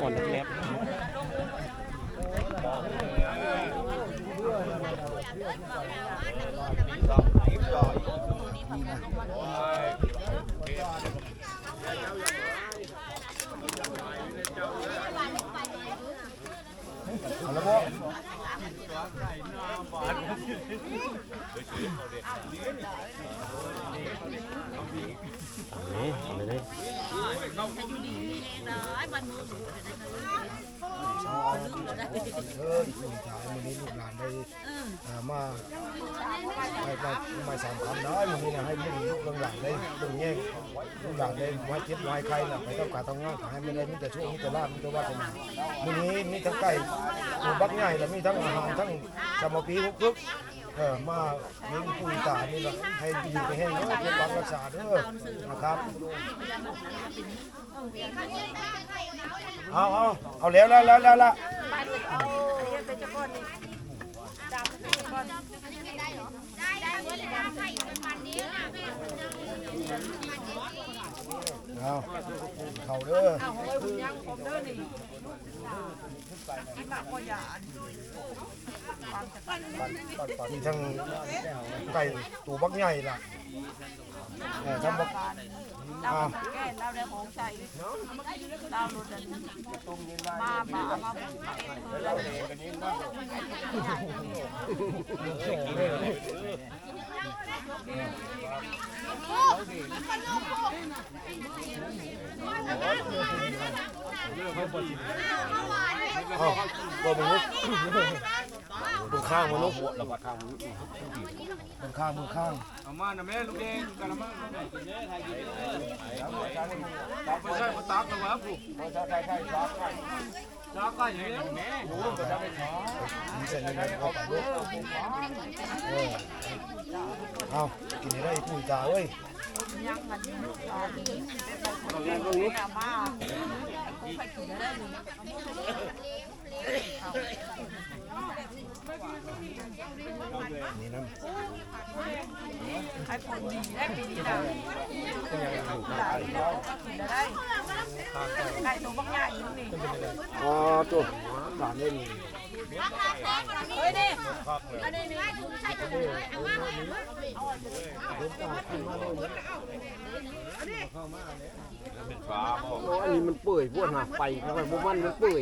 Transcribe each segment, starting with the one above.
ก่อนแรก นี่เอาเลยเอออีกหนึ่งชายวันนี้ลูกหลานได้อ่ามาให้มาไม่สามคำได้วันนี้นะให้ลูกลูกหลานได้ลูกแง่งลูกหลานได้ไว้เจ็บไว้ใครน่ะไปต้องการต้องงานขอให้ไม่ได้มีแต่ช่วงมีแต่ลาบมีแต่ว่าแต่วันนี้มีทั้งไก่ ตัวบักใหญ่และมีทั้งอาหารทั้งสมปีทุกทุกเออมาเลี้ยงปูตานี่แหละให้อยู่ไปให้เนาะเก็บรักษาเด้อนะครับเอาเอาเอาแล้วแล้วแล้วแล้วละ เอาเขาเด้อมีทั้งไก่ตัวบักใหญ่ล่ะเออทั้งบักอ่าแก้เราได้ของใส่เราหลุดมามามาเราเอา ตัวมึงลุกมึงข้างมึงลุกเราก็ทำมึงข้างมึงข้างเอามานะแม่ลูกเองกันละมั้งไม่ใช่มาตักนะวะผู้ตักไก่อย่างนี้แม่มีเส้นในนั้นเอาไปลุกเอากินได้ปุ้ยตาเว้ย ยังมันมาคงไปกินได้นี่น้ให้ผลดีได้ปีนี้นะได้ได้ไก่ตัวบักใหญ่นี่ำอ๋อตัวหานเล่นเฮ้ยนี่อันนี้มันเปื่อยพวกหนักไปเพราะว่าพวกมันมันเปื่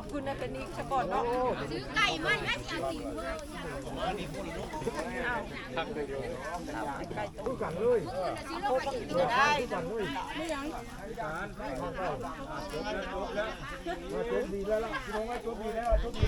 อยคุณนะเป็นนี่สปอร์ตเนาะซื้อไก่มันแม่สิเอาสิเพื่อไก่ตู้กันเลยโคบักกินได้กันเลยมาจบดีแล้วล่ะพี่น้องว่าจบดีแล้วจบดี